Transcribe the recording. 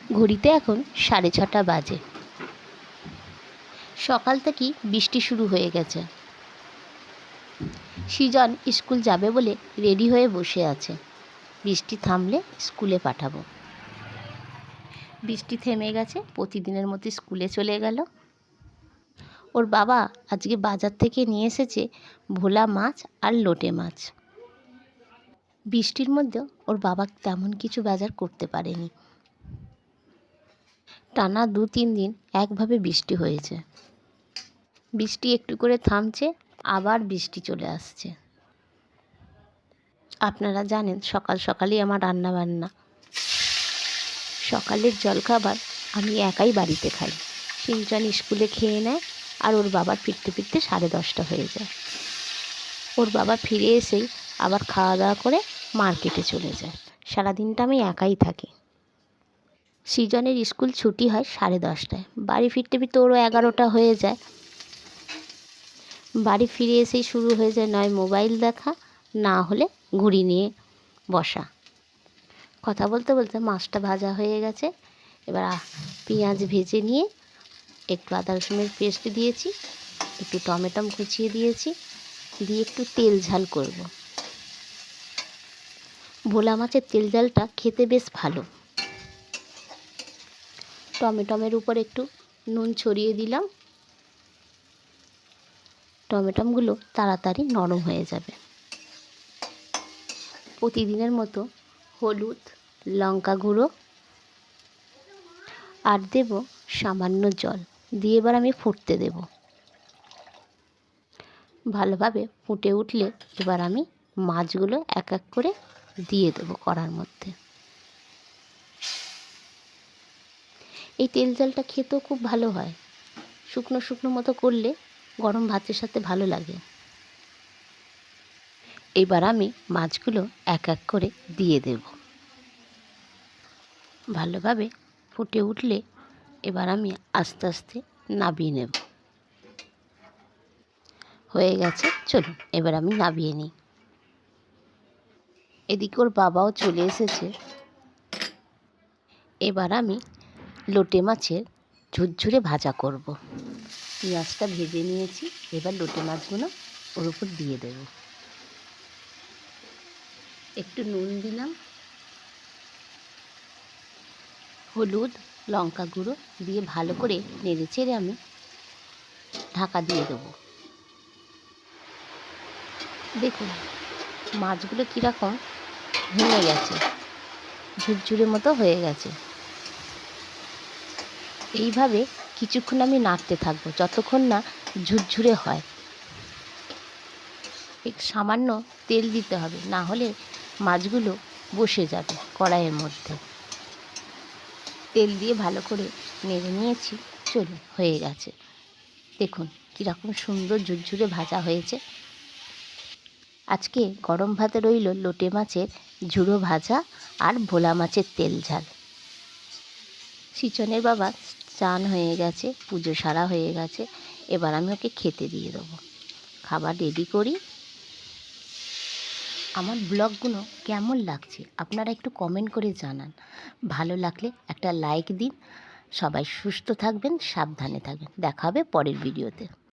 ঘড়িতে এখন সাড়ে ছটা বাজে। সকাল থেকেই বৃষ্টি শুরু হয়ে গেছে। সৃজন স্কুল যাবে বলে রেডি হয়ে বসে আছে। বৃষ্টি থামলে স্কুলে পাঠাবো। বৃষ্টি থেমে গেছে, প্রতিদিনের মতো স্কুলে চলে গেল। ওর বাবা আজকে বাজার থেকে নিয়ে এসেছে ভোলা মাছ আর লোটে মাছ। বৃষ্টির মধ্যেও ওর বাবা তেমন কিছু বাজার করতে পারেনি। টানা দু তিন দিন একভাবে বৃষ্টি হয়েছে। বৃষ্টি একটু করে থামছে, আবার বৃষ্টি চলে আসছে। আপনারা জানেন, সকাল সকালই আমার রান্না বান্না সকালের জলখাবার আমি একাই বাড়িতে খাই। সিংচান স্কুলে খেয়ে নেয় আর ওর বাবার ফিরতে ফিরতে সাড়ে দশটা হয়ে যায়। ওর বাবা ফিরে এসেই আবার খাওয়া দাওয়া করে মার্কেটে চলে যায়। সারাদিনটা আমি একাই থাকি। সৃজনের স্কুল ছুটি হয় সাড়ে দশটায়। বাড়ি ফিরতে ফিরতে ওরও এগারোটা হয়ে যায়। বাড়ি ফিরে এসেই শুরু হয়ে যায় নয় মোবাইল দেখা, না হলে ঘুড়ি নিয়ে বসা। কথা বলতে বলতে মাছটা ভাজা হয়ে গেছে। এবার পেঁয়াজ ভেজে নিয়ে একটু আদা রসুনের পেস্ট দিয়েছি, একটু টমেটম কুচিয়ে দিয়েছি, দিয়ে একটু তেল ঝাল করব। ভোলা মাছের তেল ঝালটা খেতে বেশ ভালো। টমেটমের উপর একটু নুন ছড়িয়ে দিলাম। টমেটমগুলো তাড়াতাড়ি নরম হয়ে যাবে। প্রতিদিনের মতো হলুদ, লঙ্কা গুঁড়ো আর দেব সামান্য জল। দিয়ে এবার আমি ফুটতে দেব। ভালোভাবে ফুটে উঠলে এবার আমি মাছগুলো এক এক করে দিয়ে দেবো কড়ার মধ্যে। এই তেল জলটা খেতেও খুব ভালো হয়। শুকনো শুকনো মতো করলে গরম ভাতের সাথে ভালো লাগে। এবার আমি মাছগুলো এক এক করে দিয়ে দেব। ভালোভাবে ফুটে উঠলে এবার আমি আস্তে আস্তে নাবিয়ে নেব। হয়ে গেছে, চলুন এবার আমি নাবিয়ে নিই। এদিকে ওর বাবাও চলে এসেছে। এবার আমি লোটে মাছের ঝুরঝুরে ভাজা করব। পেঁয়াজটা ভেজে নিয়েছি, এবার লোটে মাছগুলো ওর উপর দিয়ে দেব। একটু নুন দিলাম, হলুদ, লঙ্কা গুঁড়ো দিয়ে ভালো করে নেড়ে চেড়ে আমি ঢাকা দিয়ে দেবো। দেখুন, মাছগুলো কীরকম ভেঙে গেছে, ঝুরঝুরে মতো হয়ে গেছে। এইভাবে কিছুক্ষণ আমি নাড়তে থাকব, যতক্ষণ না ঝুরঝুরে হয়। এক সামান্য তেল দিতে হবে, না হলে মাছগুলো বসে যাবে কড়াইয়ের মধ্যে। তেল দিয়ে ভালো করে নেড়ে নিয়েছি চলুন হয়ে গেছে। দেখুন কীরকম সুন্দর ঝুরঝুরে ভাজা হয়েছে। আজকে গরম ভাতে রইল লোটে মাছের ঝুড়ো ভাজা আর ভোলা মাছের তেল ঝাল। সিচনের বাবা চান হয়ে গেছে, পুজো সারা হয়ে গেছে, এবার আমি ওকে খেতে দিয়ে দেবো। খাবার রেডি করি। আমার ব্লগগুলো কেমন লাগছে আপনারা একটু কমেন্ট করে জানান। ভালো লাগলে একটা লাইক দিন। সবাই সুস্থ থাকবেন, সাবধানে থাকবেন। দেখাবে পরের ভিডিওতে